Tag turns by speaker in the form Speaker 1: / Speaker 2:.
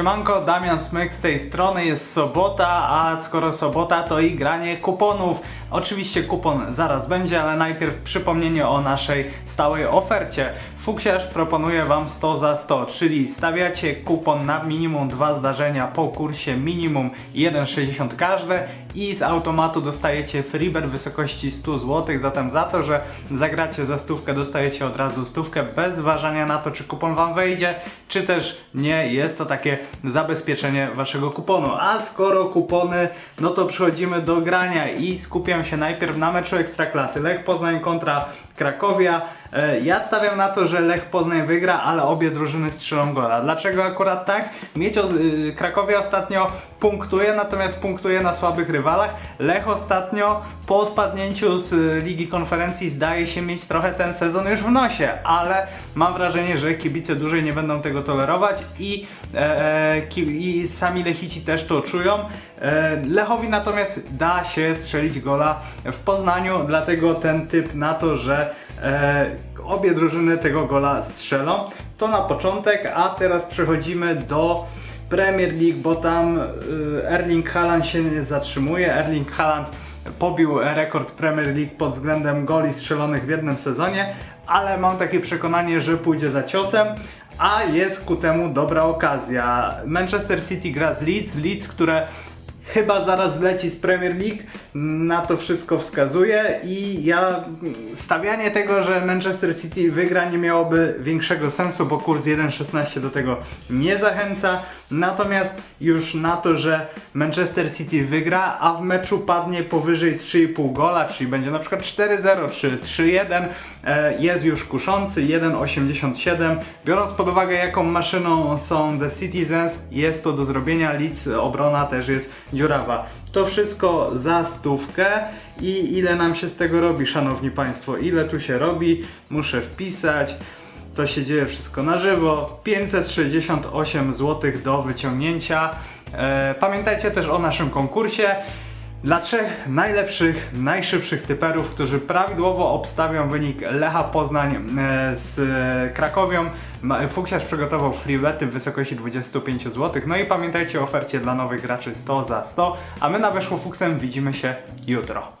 Speaker 1: Siemanko, Damian Smyk z tej strony, jest sobota, a skoro sobota to i granie kuponów. Oczywiście kupon zaraz będzie, ale najpierw przypomnienie o naszej stałej ofercie. Fuksiarz proponuje Wam 100 za 100, czyli stawiacie kupon na minimum dwa zdarzenia po kursie minimum 1,60 każde i z automatu dostajecie freebet w wysokości 100 zł, zatem za to, że zagracie za stówkę dostajecie od razu stówkę bez zważania na to, czy kupon Wam wejdzie, czy też nie, jest to takie zabezpieczenie Waszego kuponu. A skoro kupony, no to przechodzimy do grania i skupiam się najpierw na meczu Ekstraklasy. Lech Poznań kontra Krakowia. E, Ja stawiam na to, że Lech Poznań wygra, ale obie drużyny strzelą gola. Dlaczego akurat tak? Miecio, y, Krakowia ostatnio punktuje, natomiast punktuje na słabych rywalach. Lech ostatnio po odpadnięciu z y, Ligi Konferencji zdaje się mieć trochę ten sezon już w nosie, ale mam wrażenie, że kibice dłużej nie będą tego tolerować i, e, e, i sami Lechici też to czują. E, Lechowi natomiast da się strzelić gola w Poznaniu, dlatego ten typ na to, że e, obie drużyny tego gola strzelą. To na początek, a teraz przechodzimy do Premier League, bo tam y, Erling Haaland się nie zatrzymuje. Erling Haaland pobił rekord Premier League pod względem goli strzelonych w jednym sezonie, ale mam takie przekonanie, że pójdzie za ciosem. A jest ku temu dobra okazja. Manchester City gra z Leeds, Leeds, które chyba zaraz zleci z Premier League, na to wszystko wskazuje i ja stawianie tego, że Manchester City wygra nie miałoby większego sensu, bo kurs 1.16 do tego nie zachęca. Natomiast już na to, że Manchester City wygra, a w meczu padnie powyżej 3,5 gola, czyli będzie na przykład 4-0 czy 3-1, e, jest już kuszący 1,87. Biorąc pod uwagę jaką maszyną są The Citizens, jest to do zrobienia. Leeds obrona też jest dziurawa. To wszystko za stówkę i ile nam się z tego robi, szanowni państwo? Ile tu się robi? Muszę wpisać. To się dzieje wszystko na żywo. 568 zł do wyciągnięcia. E, pamiętajcie też o naszym konkursie. Dla trzech najlepszych, najszybszych typerów, którzy prawidłowo obstawią wynik Lecha Poznań e, z Krakowią, ma- Fuksiarz przygotował freebety w wysokości 25 zł. No i pamiętajcie o ofercie dla nowych graczy 100 za 100, a my na Weszło Fuksem widzimy się jutro.